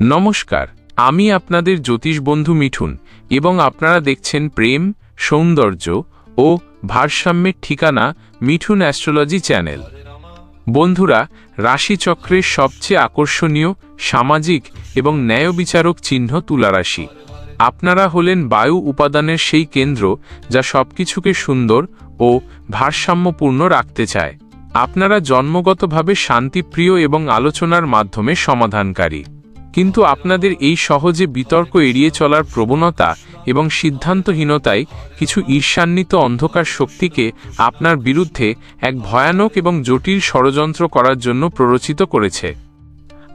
নমস্কার, আমি আপনাদের জ্যোতিষ বন্ধু মিঠুন এবং আপনারা দেখছেন প্রেম, সৌন্দর্য ও ভারসাম্যের ঠিকানা মিঠুন অ্যাস্ট্রোলজি চ্যানেল। বন্ধুরা, রাশিচক্রের সবচেয়ে আকর্ষণীয়, সামাজিক এবং ন্যায় বিচারক চিহ্ন তুলারাশি। আপনারা হলেন বায়ু উপাদানের সেই কেন্দ্র যা সবকিছুকে সুন্দর ও ভারসাম্যপূর্ণ রাখতে চায়। আপনারা জন্মগতভাবে শান্তিপ্রিয় এবং আলোচনার মাধ্যমে সমাধানকারী। কিন্তু আপনাদের এই সহজে বিতর্ক এড়িয়ে চলার প্রবণতা এবং সিদ্ধান্তহীনতায় কিছু ঈর্ষান্বিত অন্ধকার শক্তিকে আপনার বিরুদ্ধে এক ভয়ানক এবং জটিল ষড়যন্ত্র করার জন্য প্ররোচিত করেছে।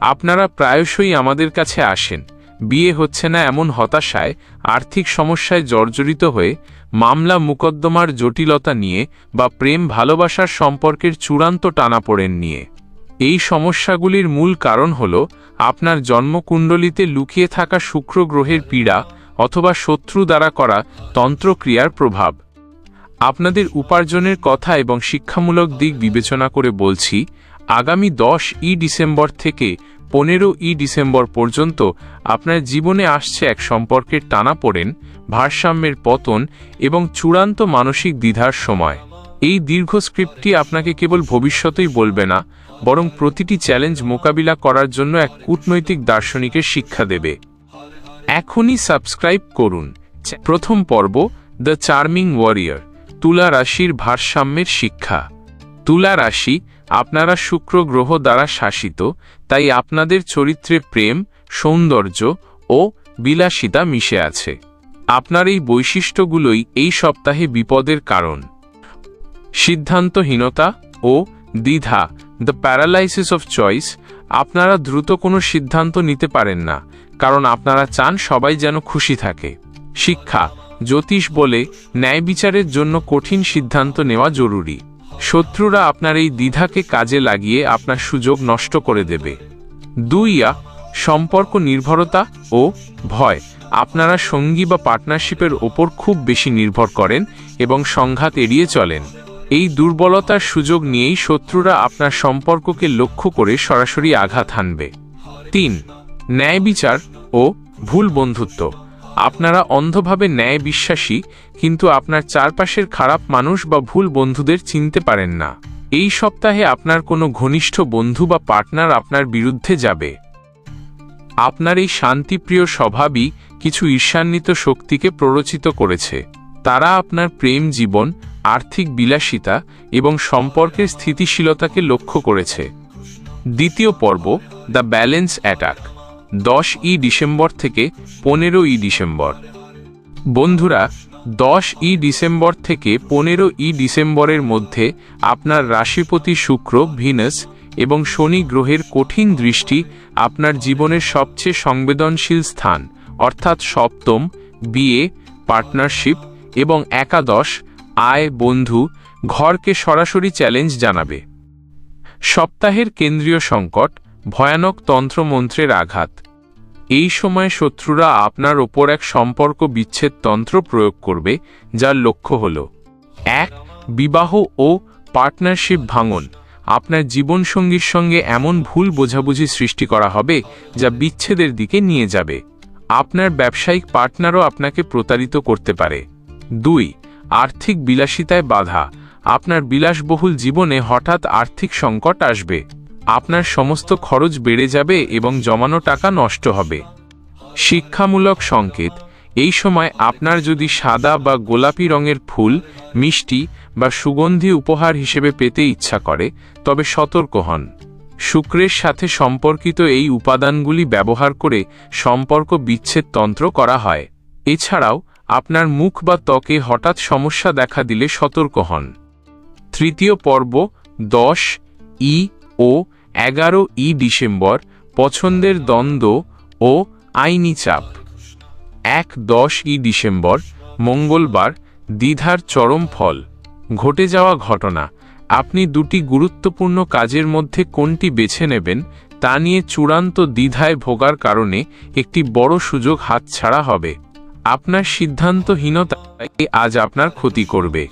আপনারা প্রায়শই আমাদের কাছে আসেন। বিয়ে হচ্ছে না এমন হতাশায়, আর্থিক সমস্যায় জর্জরিত হয়ে, মামলা মুকদ্দমার জটিলতা নিয়ে বা প্রেম ভালোবাসার সম্পর্কের চূড়ান্ত টানাপোড়েন নিয়ে। এই সমস্যাগুলির মূল কারণ হল আপনার জন্মকুণ্ডলিতে লুকিয়ে থাকা শুক্র গ্রহের পীড়া অথবা শত্রু দ্বারা করা তন্ত্রক্রিয়ার প্রভাব। আপনাদের উপার্জনের কথা এবং শিক্ষামূলক দিক বিবেচনা করে বলছি, আগামী দশ ই ডিসেম্বর থেকে পনেরো ই ডিসেম্বর পর্যন্ত আপনার জীবনে আসছে এক সম্পর্কের টানা পড়েন, ভারসাম্যের পতন এবং চূড়ান্ত মানসিক দ্বিধার সময়। এই দীর্ঘ স্ক্রিপ্টটি আপনাকে কেবল ভবিষ্যতেই বলবে না, বরং প্রতিটি চ্যালেঞ্জ মোকাবিলা করার জন্য এক কূটনৈতিক দার্শনিকের শিক্ষা দেবে। এখনই সাবস্ক্রাইব করুন। প্রথম পর্ব, দ্য চার্মিং ওয়ারিয়র, তুলা রাশির ভারসাম্যের শিক্ষা। তুলা রাশি, আপনারা শুক্র গ্রহ দ্বারা শাসিত, তাই আপনাদের চরিত্রে প্রেম, সৌন্দর্য ও বিলাসিতা মিশে আছে। আপনার এই বৈশিষ্ট্যগুলোই এই সপ্তাহে বিপদের কারণ। সিদ্ধান্তহীনতা ও দ্বিধা দ্য প্যারালাইসিস অফ চয়েস আপনারা দ্রুত কোনো সিদ্ধান্ত নিতে পারেন না, কারণ আপনারা চান সবাই যেন খুশি থাকে। শিক্ষা, জ্যোতিষ বলে ন্যায় বিচারের জন্য কঠিন সিদ্ধান্ত নেওয়া জরুরি। শত্রুরা আপনার এই দ্বিধাকে কাজে লাগিয়ে আপনার সুযোগ নষ্ট করে দেবে। দুইয়া সম্পর্ক নির্ভরতা ও ভয়, আপনারা সঙ্গী বা পার্টনারশিপের ওপর খুব বেশি নির্ভর করেন এবং সংঘাত এড়িয়ে চলেন। এই দুর্বলতার সুযোগ নিয়েই শত্রুরা আপনার সম্পর্ককে লক্ষ্য করে সরাসরি আঘাত হানবে। তিন, ন্যায় বিচার ও ভুল বন্ধুত্ব। আপনারা অন্ধভাবে ন্যায় বিশ্বাসী, কিন্তু আপনার চারপাশের খারাপ মানুষ বা ভুল বন্ধুদের চিনতে পারেন না। এই সপ্তাহে আপনার কোনো ঘনিষ্ঠ বন্ধু বা পার্টনার আপনার বিরুদ্ধে যাবে। আপনার এই শান্তিপ্রিয় স্বভাবই কিছু ঈর্ষান্বিত শক্তিকে প্ররোচিত করেছে। তারা আপনার প্রেম জীবন, আর্থিক বিলাসিতা এবং সম্পর্কের স্থিতিশীলতাকে লক্ষ্য করেছে। দ্বিতীয় পর্ব, দ্য ব্যালেন্স অ্যাটাক, দশ ই ডিসেম্বর থেকে পনেরো ই ডিসেম্বর। বন্ধুরা, দশ ই ডিসেম্বর থেকে পনেরো ই ডিসেম্বরের মধ্যে আপনার রাশিপতি শুক্র, ভিনাস এবং শনি গ্রহের কঠিন দৃষ্টি আপনার জীবনের সবচেয়ে সংবেদনশীল স্থান, অর্থাৎ সপ্তম, বিয়ে, পার্টনারশিপ এবং একাদশ, আয়, বন্ধু, ঘরকে সরাসরি চ্যালেঞ্জ জানাবে। সপ্তাহের কেন্দ্রীয় সংকট, ভয়ানক তন্ত্রমন্ত্রের আঘাত। এই সময় শত্রুরা আপনার ওপর এক সম্পর্ক বিচ্ছেদ তন্ত্র প্রয়োগ করবে, যার লক্ষ্য হল, এক, বিবাহ ও পার্টনারশিপ ভাঙন। আপনার জীবনসঙ্গীর সঙ্গে এমন ভুল বোঝাবুঝি সৃষ্টি করা হবে, যা বিচ্ছেদের দিকে নিয়ে যাবে। আপনার ব্যবসায়িক পার্টনারও আপনাকে প্রতারিত করতে পারে। দুই, আর্থিক বিলাসিতায় বাধা। আপনার বিলাসবহুল জীবনে হঠাৎ আর্থিক সংকট আসবে। আপনার সমস্ত খরচ বেড়ে যাবে এবং জমানো টাকা নষ্ট হবে। শিক্ষামূলক সংকেত, এই সময় আপনার যদি সাদা বা গোলাপি রঙের ফুল, মিষ্টি বা সুগন্ধি উপহার হিসেবে পেতে ইচ্ছা করে, তবে সতর্ক হন। শুক্রের সাথে সম্পর্কিত এই উপাদানগুলি ব্যবহার করে সম্পর্ক বিচ্ছেদ তন্ত্র করা হয়। এছাড়াও আপনার মুখ বা ত্বকে হঠাৎ সমস্যা দেখা দিলে সতর্ক হন। তৃতীয় পর্ব, দশ, ই, ও, এগারো ই ডিসেম্বর, পছন্দের দ্বন্দ্ব ও আইনি চাপ। এক, দশ ই ডিসেম্বর, মঙ্গলবার, দ্বিধার চরম ফল। ঘটে যাওয়া ঘটনা, আপনি দুটি গুরুত্বপূর্ণ কাজের মধ্যে কোনটি বেছে নেবেন, তা নিয়ে চূড়ান্ত দ্বিধায় ভোগার কারণে একটি বড় সুযোগ হাতছাড়া হবে। আপনার সিদ্ধান্তহীনতা আজ আপনার ক্ষতি করবে।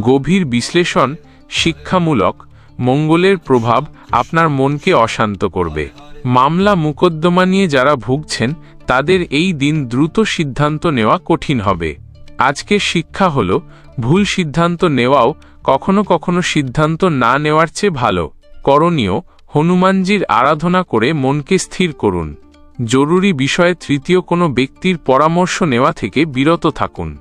গভীর বিশ্লেষণ, শিক্ষামূলক, মঙ্গলের প্রভাব আপনার মনকে অশান্ত করবে। মামলা মোকদ্দমা নিয়ে যারা ভুগছেন, তাদের এই দিন দ্রুত সিদ্ধান্ত নেওয়া কঠিন হবে। আজকের শিক্ষা হল, ভুল সিদ্ধান্ত নেওয়াও কখনো কখনো সিদ্ধান্ত না নেওয়ার চেয়ে ভালো। করণীয়, হনুমানজির আরাধনা করে মনকে স্থির করুন। জরুরি বিষয়ে তৃতীয় কোনো ব্যক্তির পরামর্শ নেওয়া থেকে বিরত থাকুন।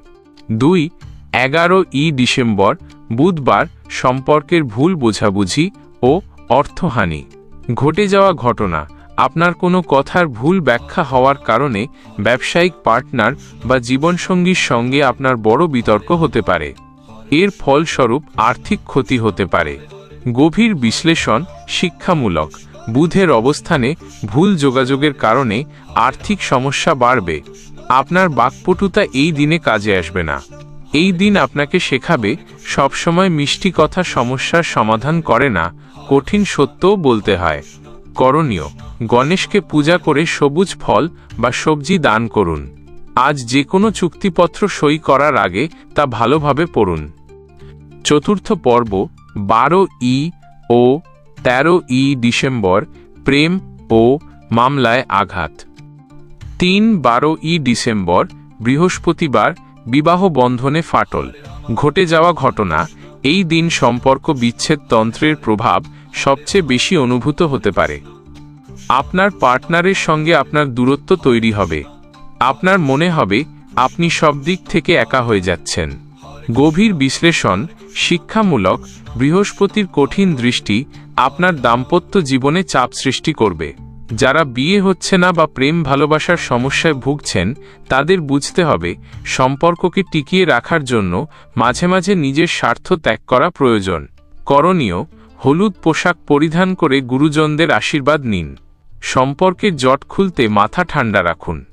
দুই, এগারো ই ডিসেম্বর, বুধবার, সম্পর্কের ভুল বোঝাবুঝি ও অর্থহানি। ঘটে যাওয়া ঘটনা, আপনার কোনো কথার ভুল ব্যাখ্যা হওয়ার কারণে ব্যবসায়িক পার্টনার বা জীবনসঙ্গীর সঙ্গে আপনার বড় বিতর্ক হতে পারে। এর ফলস্বরূপ আর্থিক ক্ষতি হতে পারে। গভীর বিশ্লেষণ শিক্ষামূলক। বুধের অবস্থানে ভুল যোগাযোগের কারণে আর্থিক সমস্যা বাড়বে। আপনার বাকপটুতা এই দিনে কাজে আসবে না। এই দিন আপনাকে শেখাবে, সবসময় মিষ্টি কথা সমস্যার সমাধান করে না, কঠিন সত্যও বলতে হয়। করণীয়, গণেশকে পূজা করে সবুজ ফল বা সবজি দান করুন। আজ যে কোনো চুক্তিপত্র সই করার আগে তা ভালোভাবে পড়ুন। চতুর্থ পর্ব, বারো ই, ও তেরো ই ডিসেম্বর প্রেম ও মামলায় আঘাত। তিন বারো ই ডিসেম্বর বৃহস্পতিবার বিবাহ বন্ধনে ফাটল। ঘটে যাওয়া ঘটনা, এই দিন সম্পর্ক বিচ্ছেদ তন্ত্রের প্রভাব সবচেয়ে বেশি অনুভূত হতে পারে। আপনার পার্টনারের সঙ্গে আপনার দূরত্ব তৈরি হবে। আপনার মনে হবে আপনি সব দিক থেকে একা হয়ে যাচ্ছেন। গভীর বিশ্লেষণ, শিক্ষামূলক, বৃহস্পতির কঠিন দৃষ্টি আপনার দাম্পত্য জীবনে চাপ সৃষ্টি করবে। যারা বিয়ে হচ্ছে না বা প্রেম ভালোবাসার সমস্যায় ভুগছেন, তাদের বুঝতে হবে, সম্পর্ককে টিকিয়ে রাখার জন্য মাঝে মাঝে নিজের স্বার্থ ত্যাগ করা প্রয়োজন। করণীয়, হলুদ পোশাক পরিধান করে গুরুজনদের আশীর্বাদ নিন। সম্পর্কের জট খুলতে মাথা ঠান্ডা রাখুন।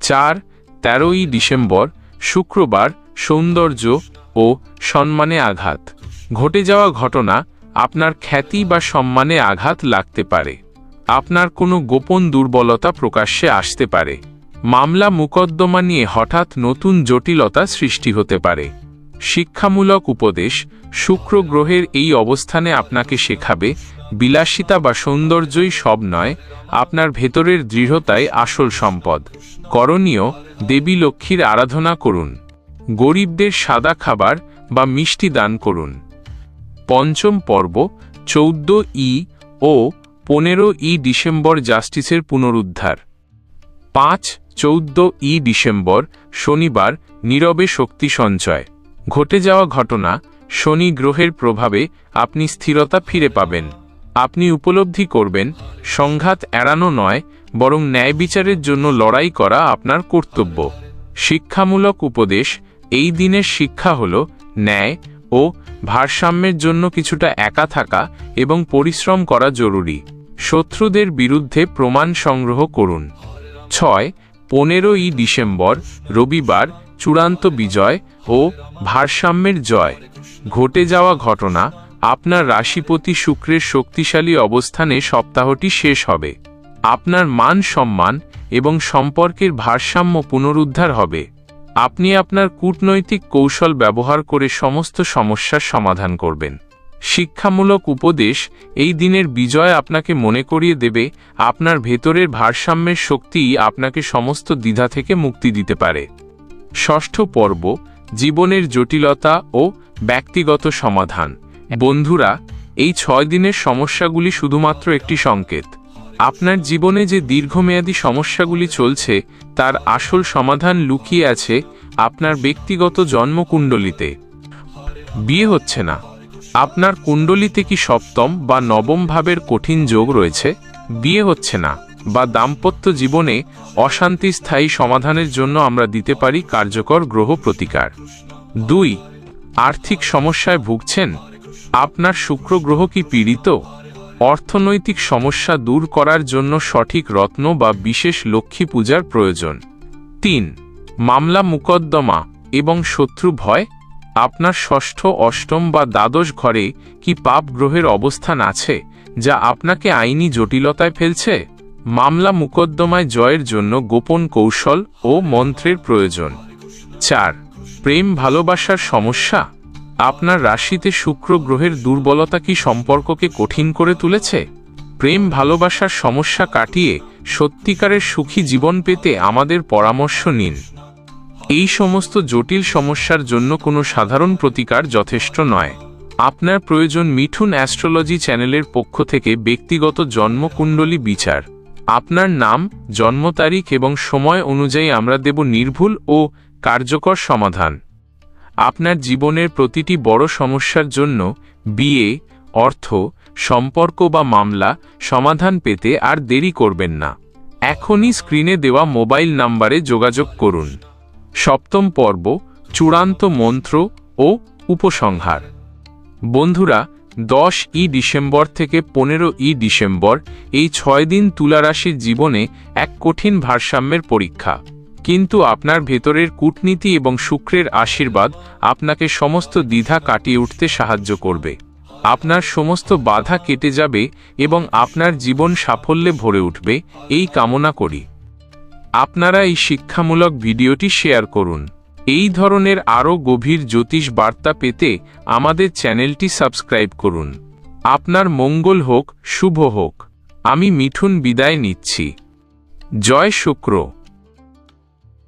চার, তেরোই ডিসেম্বর, শুক্রবার সৌন্দর্য ও সম্মানে আঘাত। ঘটে যাওয়া ঘটনা আপনার খ্যাতি বা সম্মানে আঘাত লাগতে পারে। আপনার কোনো গোপন দুর্বলতা প্রকাশ্যে আসতে পারে। মামলা মোকদ্দমা নিয়ে হঠাৎ নতুন জটিলতা সৃষ্টি হতে পারে। শিক্ষামূলক উপদেশ, শুক্র গ্রহের এই অবস্থানে আপনাকে শেখাবে, বিলাসিতা বা সৌন্দর্যই সব নয়, আপনার ভেতরের দৃঢ়তাই আসল সম্পদ। করণীয়, দেবী লক্ষ্মীর আরাধনা করুন। গরিবদের সাদা খাবার বা মিষ্টি দান করুন। পঞ্চম পর্ব, চৌদ্দ ই ও পনেরো ই ডিসেম্বর জাস্টিসের পুনরুদ্ধার। পাঁচ, চৌদ্দ ই ডিসেম্বর, শনিবার, নীরবে শক্তি সঞ্চয়। ঘটে যাওয়া ঘটনা, শনি গ্রহের প্রভাবে আপনি স্থিরতা ফিরে পাবেন। আপনি উপলব্ধি করবেন, সংঘাত এড়ানো নয়, বরং ন্যায় বিচারের জন্য লড়াই করা আপনার কর্তব্য। শিক্ষামূলক উপদেশ, এই দিনের শিক্ষা হল ন্যায় ও ভারসাম্যের জন্য কিছুটা একা থাকা এবং পরিশ্রম করা জরুরি। শত্রুদের বিরুদ্ধে প্রমাণ সংগ্রহ করুন। ছয়, পনেরোই ডিসেম্বর, রবিবার, চূড়ান্ত বিজয় ও ভারসাম্যের জয়। ঘটে যাওয়া ঘটনা আপনার রাশিপতি শুক্রের শক্তিশালী অবস্থানে সপ্তাহটি শেষ হবে। আপনার মান সম্মান এবং সম্পর্কের ভারসাম্য পুনরুদ্ধার হবে। আপনি আপনার কূটনৈতিক কৌশল ব্যবহার করে সমস্ত সমস্যার সমাধান করবেন। শিক্ষামূলক উপদেশ এই দিনের বিজয় আপনাকে মনে করিয়ে দেবে, আপনার ভেতরের ভারসাম্যের শক্তিই আপনাকে সমস্ত দ্বিধা থেকে মুক্তি দিতে পারে। ষষ্ঠ পর্ব, জীবনের জটিলতা ও ব্যক্তিগত সমাধান। বন্ধুরা, এই ছয় দিনের সমস্যাগুলি শুধুমাত্র একটি সংকেত। আপনার জীবনে যে দীর্ঘমেয়াদী সমস্যাগুলি চলছে, তার আসল সমাধান লুকিয়ে আছে আপনার ব্যক্তিগত জন্মকুণ্ডলিতে। বিয়ে হচ্ছে না। আপনার কুণ্ডলিতে কি সপ্তম বা নবম ভাবের কঠিন যোগ রয়েছে? বিয়ে হচ্ছে না বা দাম্পত্য জীবনে অশান্তি স্থায়ী সমাধানের জন্য আমরা দিতে পারি কার্যকর গ্রহ প্রতিকার। দুই, আর্থিক সমস্যায় ভুগছেন? আপনার শুক্র গ্রহ কি পীড়িত? অর্থনৈতিক সমস্যা দূর করার জন্য সঠিক রত্ন বা বিশেষ লক্ষ্মী পূজার প্রয়োজন। তিন, মামলা মুকদ্দমা এবং শত্রু ভয়? আপনার ষষ্ঠ, অষ্টম বা দ্বাদশ ঘরে কি পাপ গ্রহের অবস্থান আছে, যা আপনাকে আইনি জটিলতায় ফেলছে? মামলা মুকদ্দমায় জয়ের জন্য গোপন কৌশল ও মন্ত্রের প্রয়োজন। চার, প্রেম ভালোবাসার সমস্যা? আপনার রাশিতে শুক্র গ্রহের দুর্বলতা কি সম্পর্ককে কঠিন করে তুলেছে? প্রেম ভালোবাসার সমস্যা কাটিয়ে সত্যিকারের সুখী জীবন পেতে আমাদের পরামর্শ নিন। এই সমস্ত জটিল সমস্যার জন্য কোনো সাধারণ প্রতিকার যথেষ্ট নয়। আপনার প্রয়োজন মিঠুন অ্যাস্ট্রোলজি চ্যানেলের পক্ষ থেকে ব্যক্তিগত জন্মকুণ্ডলী বিচার। আপনার নাম, জন্ম তারিখ এবং সময় অনুযায়ী আমরা দেব নির্ভুল ও কার্যকর সমাধান। আপনার জীবনের প্রতিটি বড় সমস্যার জন্য বিয়ে, অর্থ, সম্পর্ক বা মামলা সমাধান পেতে আর দেরি করবেন না। এখনই স্ক্রিনে দেওয়া মোবাইল নাম্বারে যোগাযোগ করুন। সপ্তম পর্ব, চূড়ান্ত মন্ত্র ও উপসংহার। বন্ধুরা, দশ ই ডিসেম্বর থেকে পনেরো ই ডিসেম্বর এই ছয় দিন তুলারাশির জীবনে এক কঠিন ভারসাম্যের পরীক্ষা। কিন্তু আপনার ভেতরের কূটনীতি এবং শুক্রের আশীর্বাদ আপনাকে সমস্ত দ্বিধা কাটিয়ে উঠতে সাহায্য করবে। আপনার সমস্ত বাধা কেটে যাবে এবং আপনার জীবন সাফল্যে ভরে উঠবে, এই কামনা করি। আপনারা এই শিক্ষামূলক ভিডিওটি শেয়ার করুন। এই ধরনের আরও গভীর জ্যোতিষ বার্তা পেতে আমাদের চ্যানেলটি সাবস্ক্রাইব করুন। আপনার মঙ্গল হোক, শুভ হোক। আমি মিঠুন বিদায় নিচ্ছি। জয় শুক্র।